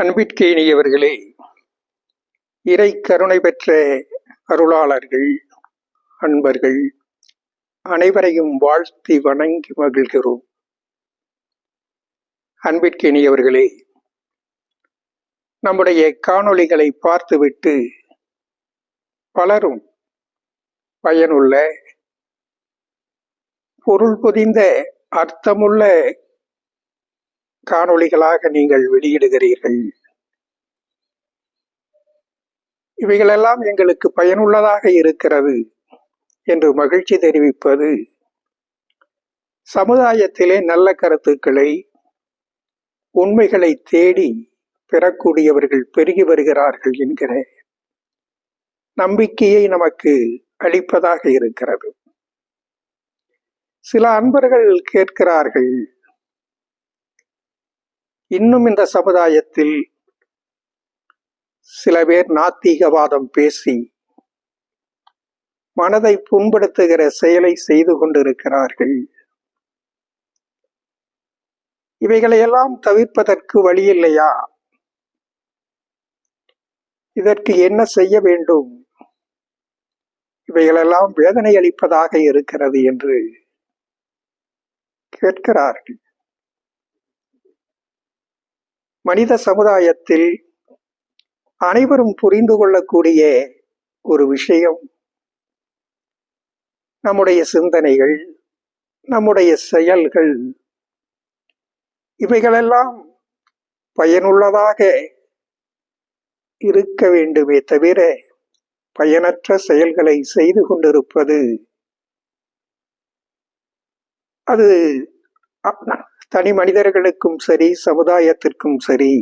அன்பிற்கேணியவர்களே இறை கருணை பெற்ற அருளாளர்கள் அன்பர்கள் அனைவரையும் வாழ்த்தி வணங்கி மகிழ்கிறோம். அன்பிற்கேணியவர்களே நம்முடைய காணொளிகளை பார்த்துவிட்டு பலரும் பயனுள்ள பொருள் பொதிந்த அர்த்தமுள்ள காணொளிகளாக நீங்கள் வெளியிடுகிறீர்கள். இவைகளெல்லாம் எங்களுக்கு பயனுள்ளதாக இருக்கிறது என்று மகிழ்ச்சி தெரிவிப்பது சமுதாயத்திலே நல்ல கருத்துக்களை உண்மைகளை தேடி பெறக்கூடியவர்கள் பெருகி வருகிறார்கள் என்கிற நம்பிக்கையை நமக்கு அளிப்பதாக இருக்கிறது. சில அன்பர்கள் கேட்கிறார்கள் இன்னும் இந்த சமுதாயத்தில் சில பேர் நாத்திகவாதம் பேசி மனதை புண்படுத்துகிற செயலை செய்து கொண்டிருக்கிறார்கள். இவைகளையெல்லாம் தவிர்ப்பதற்கு வழி இல்லையா? இதற்கு என்ன செய்ய வேண்டும்? இவைகளெல்லாம் வேதனை அளிப்பதாக இருக்கிறது என்று கேட்கிறார்கள். மனித சமுதாயத்தில் அனைவரும் புரிந்து கொள்ளக்கூடிய ஒரு விஷயம். நம்முடைய சிந்தனைகள் நம்முடைய செயல்கள் இவைகளெல்லாம் பயனுள்ளதாக இருக்க வேண்டுமே தவிர பயனற்ற செயல்களை செய்து கொண்டிருப்பது அது தனி மனிதர்களுக்கும் சரி சமுதாயத்திற்கும் சரி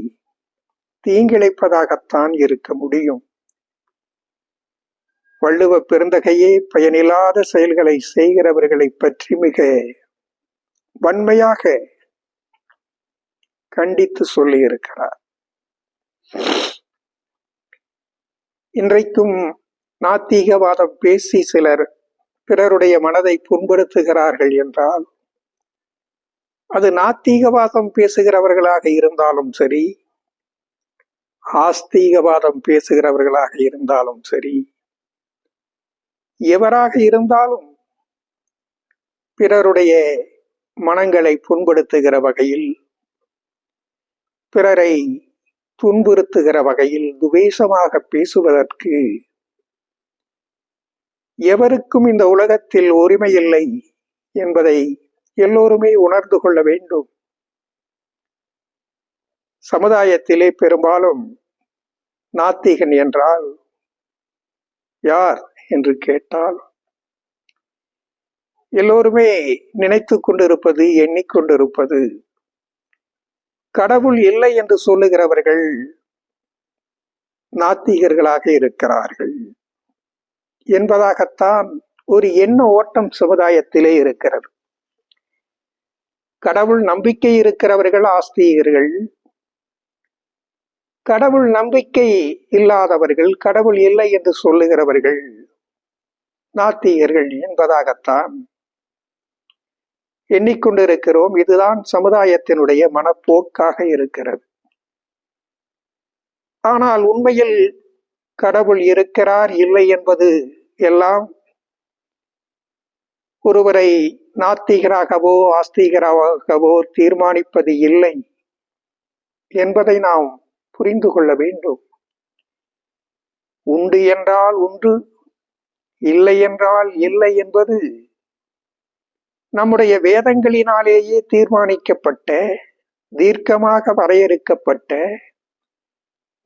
தீங்கிழைப்பதாகத்தான் இருக்க முடியும். வள்ளுவ பெருந்தகையே பயனில்லாத செயல்களை செய்கிறவர்களை பற்றி மிக வன்மையாக கண்டித்து சொல்லியிருக்கிறார். இன்றைக்கும் நாத்திகவாதம் பேசி சிலர் பிறருடைய மனதை புண்படுத்துகிறார்கள் என்றால் அது நாத்திகவாதம் பேசுகிறவர்களாக இருந்தாலும் சரி ஆஸ்தீகவாதம் பேசுகிறவர்களாக இருந்தாலும் சரி எவராக இருந்தாலும் பிறருடைய மனங்களை புண்படுத்துகிற வகையில் பிறரை துன்புறுத்துகிற வகையில் துவேஷமாக பேசுவதற்கு எவருக்கும் இந்த உலகத்தில் உரிமை இல்லை என்பதை எல்லோருமே உணர்ந்து கொள்ள வேண்டும். சமுதாயத்திலே பெரும்பாலும் நாத்திகன் என்றால் யார் என்று கேட்டால் எல்லோருமே நினைத்து கொண்டிருப்பது எண்ணிக்கொண்டிருப்பது கடவுள் இல்லை என்று சொல்லுகிறவர்கள் நாத்திகர்களாக இருக்கிறார்கள் என்பதாகத்தான் ஒரு எண்ண ஓட்டம் சமுதாயத்திலே இருக்கிறது. கடவுள் நம்பிக்கை இருக்கிறவர்கள் ஆஸ்திகர்கள். கடவுள் நம்பிக்கை இல்லாதவர்கள் கடவுள் இல்லை என்று சொல்லுகிறவர்கள் நாத்திகர்கள் என்பதாகத்தான் எண்ணிக்கொண்டிருக்கிறோம். இதுதான் சமுதாயத்தினுடைய மனப்போக்காக இருக்கிறது. ஆனால் உண்மையில் கடவுள் இருக்கிறார் இல்லை என்பது எல்லாம் ஒருவரை நாத்திகராகவோ ஆஸ்திகராகவோ தீர்மானிப்பது இல்லை என்பதை நாம் புரிந்து கொள்ள வேண்டும். உண்டு என்றால் உண்டு இல்லை என்றால் இல்லை என்பது நம்முடைய வேதங்களினாலேயே தீர்மானிக்கப்பட்ட தீர்க்கமாக வரையறுக்கப்பட்ட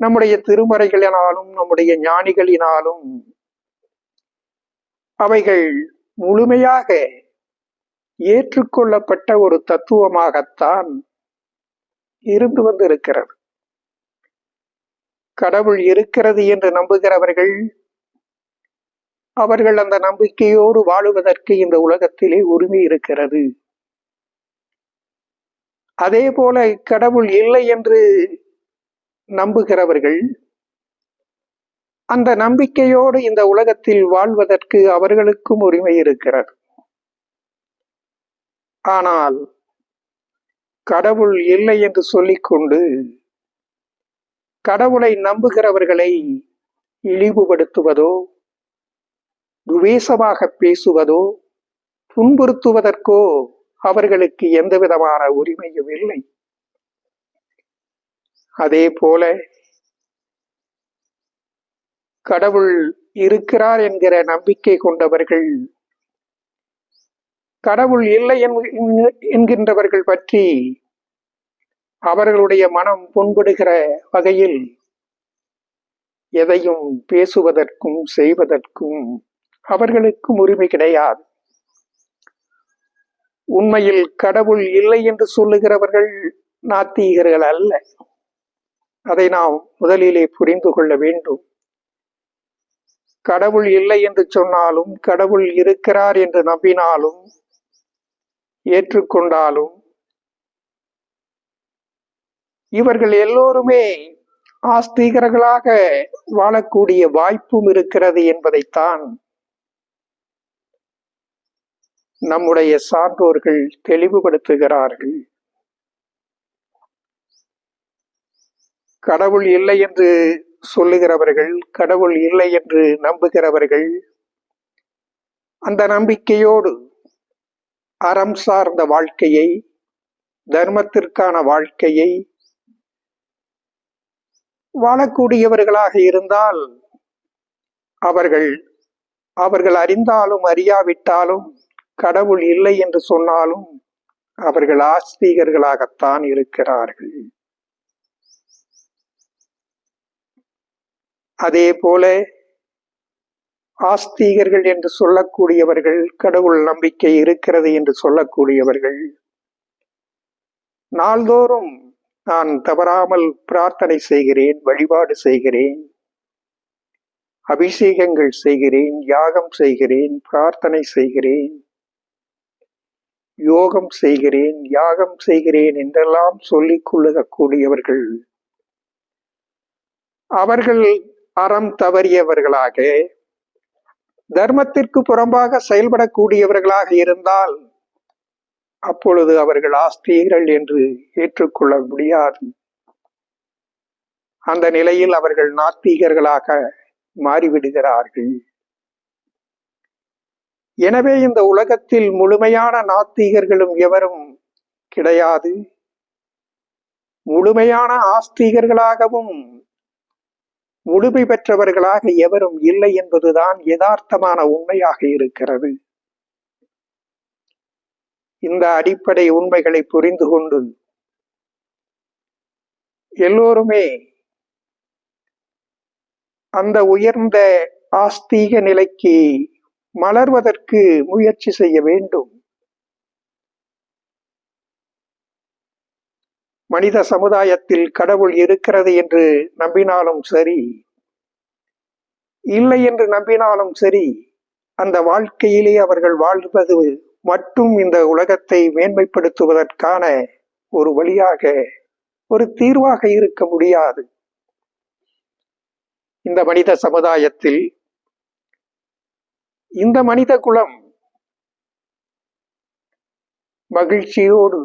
நம்முடைய திருமறைகளினாலும் நம்முடைய ஞானிகளினாலும் அவைகள் முழுமையாக ஏற்றுக்கொள்ளப்பட்ட ஒரு தத்துவமாகத்தான் இருந்து வந்திருக்கிறது. கடவுள் இருக்கிறது என்று நம்புகிறவர்கள் அவர்கள் அந்த நம்பிக்கையோடு வாழுவதற்கு இந்த உலகத்திலே உரிமை இருக்கிறது. அதே போல கடவுள் இல்லை என்று நம்புகிறவர்கள் அந்த நம்பிக்கையோடு இந்த உலகத்தில் வாழ்வதற்கு அவர்களுக்கும் உரிமை இருக்கிறது. ஆனால் கடவுள் இல்லை என்று சொல்லிக்கொண்டு கடவுளை நம்புகிறவர்களை இழிவுபடுத்துவதோ துவேஷமாக பேசுவதோ துன்புறுத்துவதற்கோ அவர்களுக்கு எந்த விதமான உரிமையும் இல்லை. அதே போல கடவுள் இருக்கிறார் என்கிற நம்பிக்கை கொண்டவர்கள். கடவுள் இல்லை என்கின்றவர்கள் பற்றி அவர்களுடைய மனம் புண்படுகிற வகையில் எதையும் பேசுவதற்கும் செய்வதற்கும் அவர்களுக்கும் உரிமை கிடையாது. உண்மையில் கடவுள் இல்லை என்று சொல்லுகிறவர்கள் நாத்திகர்கள் அல்ல. அதை நாம் முதலிலே புரிந்து கொள்ள வேண்டும். கடவுள் இல்லை என்று சொன்னாலும் கடவுள் இருக்கிறார் என்று நம்பினாலும் ஏற்றுக்கொண்டாலும் இவர்கள் எல்லோருமே ஆஸ்திகர்களாக வாழக்கூடிய வாய்ப்பும் இருக்கிறது என்பதைத்தான் நம்முடைய சான்றோர்கள் தெளிவுபடுத்துகிறார்கள். கடவுள் இல்லை என்று சொல்லுகிறவர்கள் கடவுள் இல்லை என்று நம்புகிறவர்கள் அந்த நம்பிக்கையோடு அறம் சார்ந்த வாழ்க்கையை தர்மத்திற்கான வாழ்க்கையை வாழக்கூடியவர்களாக இருந்தால் அவர்கள் அவர்கள் அறிந்தாலும் அறியாவிட்டாலும் கடவுள் இல்லை என்று சொன்னாலும் அவர்கள் ஆஸ்திகர்களாகத்தான் இருக்கிறார்கள். அதே போல ஆஸ்திகர்கள் என்று சொல்லக்கூடியவர்கள் கடவுள் நம்பிக்கை இருக்கிறது என்று சொல்லக்கூடியவர்கள். நாள்தோறும் நான் தவறாமல் பிரார்த்தனை செய்கிறேன் வழிபாடு செய்கிறேன். அபிஷேகங்கள் செய்கிறேன் யாகம் செய்கிறேன் பிரார்த்தனை செய்கிறேன். யோகம் செய்கிறேன் யாகம் செய்கிறேன் என்றெல்லாம் சொல்லிக் கொள்ளக்கூடியவர்கள். அவர்கள் அறம் தவறியவர்களாக தர்மத்திற்கு புறம்பாக செயல்படக்கூடியவர்களாக இருந்தால் அப்பொழுது அவர்கள் ஆஸ்திகர்கள் என்று ஏற்றுக்கொள்ள முடியாது. அந்த நிலையில் அவர்கள் நாத்திகர்களாக மாறிவிடுகிறார்கள். எனவே இந்த உலகத்தில் முழுமையான நாத்திகர்களும் எவரும் கிடையாது. முழுமையான ஆஸ்திகர்களாகவும் முழுமை பெற்றவர்களாக எவரும் இல்லை என்பதுதான் யதார்த்தமான உண்மையாக இருக்கிறது. இந்த அடிப்படை உண்மைகளை புரிந்து கொண்டு எல்லோருமே அந்த உயர்ந்த ஆஸ்தீக நிலைக்கு மலர்வதற்கு முயற்சி செய்ய வேண்டும். மனித சமுதாயத்தில் கடவுள் இருக்கிறது என்று நம்பினாலும் சரி இல்லை என்று நம்பினாலும் சரி அந்த வாழ்க்கையிலே அவர்கள் வாழ்வது மட்டும் இந்த உலகத்தை மேன்மைப்படுத்துவதற்கான ஒரு வழியாக ஒரு தீர்வாக இருக்க முடியாது. இந்த மனித சமுதாயத்தில் இந்த மனித குலம் மகிழ்ச்சியோடு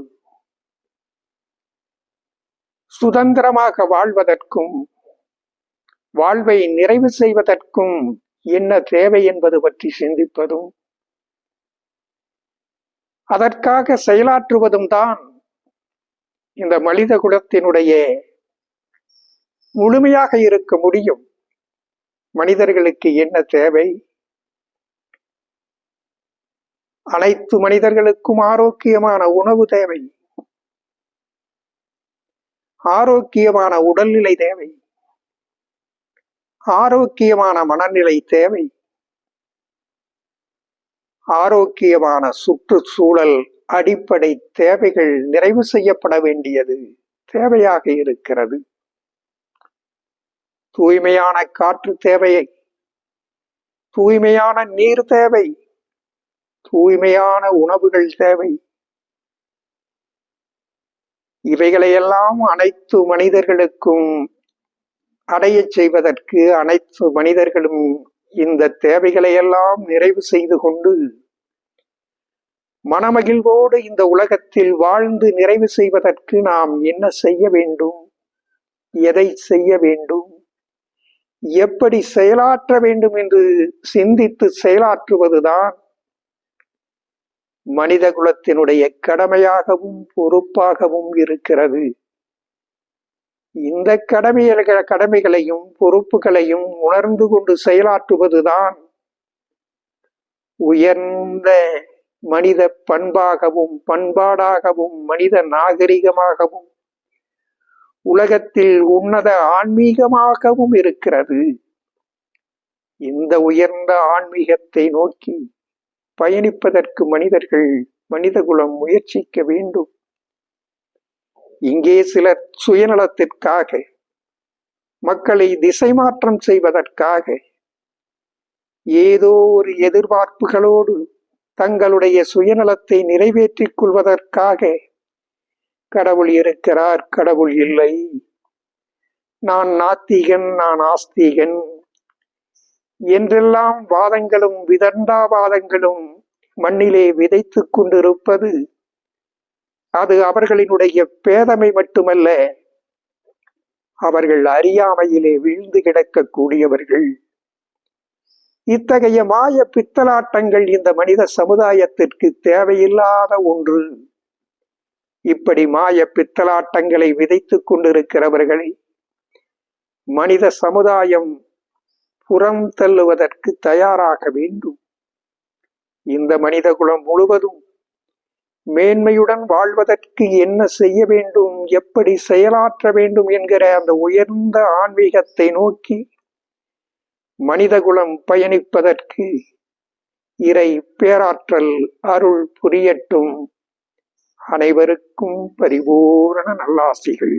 சுதந்திரமாக வாழ்வதற்கும் வாழ்வை நிறைவு செய்வதற்கும் என்ன தேவை என்பது பற்றி சிந்திப்பதும் அதற்காக செயலாற்றுவதும் தான் இந்த மனித குலத்தினுடைய முழுமையாக இருக்க முடியும். மனிதர்களுக்கு என்ன தேவை? அனைத்து மனிதர்களுக்கும் ஆரோக்கியமான உணவு தேவை. ஆரோக்கியமான உடல்நிலை தேவை. ஆரோக்கியமான மனநிலை தேவை. ஆரோக்கியமான சுற்றுச்சூழல் அடிப்படை தேவைகள் நிறைவு செய்யப்பட வேண்டியது தேவையாக இருக்கிறது. தூய்மையான காற்று தேவையை தூய்மையான நீர் தேவை. தூய்மையான உணவுகள் தேவை. இவைகளையெல்லாம் அனைத்து மனிதர்களுக்கும் அடைய செய்வதற்கு அனைத்து மனிதர்களும் இந்த தேவைகளை எல்லாம் நிறைவு செய்து கொண்டு மனமகிழ்வோடு இந்த உலகத்தில் வாழ்ந்து நிறைவு செய்வதற்கு நாம் என்ன செய்ய வேண்டும்? எதை செய்ய வேண்டும்? எப்படி செயலாற்ற வேண்டும் என்று சிந்தித்து செயலாற்றுவதுதான் மனித குலத்தினுடைய கடமையாகவும் பொறுப்பாகவும் இருக்கிறது. இந்த கடமைகள் கடமைகளையும் பொறுப்புகளையும் உணர்ந்து கொண்டு செயலாற்றுவதுதான் உயர்ந்த மனித பண்பாகவும் பண்பாடாகவும் மனித நாகரிகமாகவும் உலகத்தில் உன்னத ஆன்மீகமாகவும் இருக்கிறது. இந்த உயர்ந்த ஆன்மீகத்தை நோக்கி பயணிப்பதற்கு மனிதர்கள் மனிதகுலம் முயற்சிக்க வேண்டும். இங்கே சிலர் சுயநலத்திற்காக மக்களை திசை மாற்றம் செய்வதற்காக ஏதோ ஒரு எதிர்பார்ப்புகளோடு தங்களுடைய சுயநலத்தை நிறைவேற்றிக் கொள்வதற்காக கடவுள் இருக்கிறார் கடவுள் இல்லை. நான் நாத்திகன் நான் ஆஸ்திகன் என்றெல்லாம் வாதங்களும் விதண்டாவாதங்களும் மண்ணிலே விதைத்துக் கொண்டிருப்பது அது அவர்களினுடைய பேதமை மட்டுமல்ல அவர்கள் அறியாமையிலே வீழ்ந்து கிடக்கக்கூடியவர்கள். இத்தகைய மாய பித்தலாட்டங்கள் இந்த மனித சமுதாயத்திற்கு தேவையில்லாத ஒன்று. இப்படி மாய பித்தலாட்டங்களை விதைத்துக் கொண்டிருக்கிறவர்களை மனித சமுதாயம் புறம் தள்ளுவதற்கு தயாராக வேண்டும். இந்த மனித குலம் முழுவதும் மேன்மையுடன் வாழ்வதற்கு என்ன செய்ய வேண்டும் எப்படி செயலாற்ற வேண்டும் என்கிற அந்த உயர்ந்த ஆன்மீகத்தை நோக்கி மனிதகுலம் பயணிப்பதற்கு இறை பேராற்றல் அருள் புரியட்டும். அனைவருக்கும் பரிபூரண நல்லாசிகள்.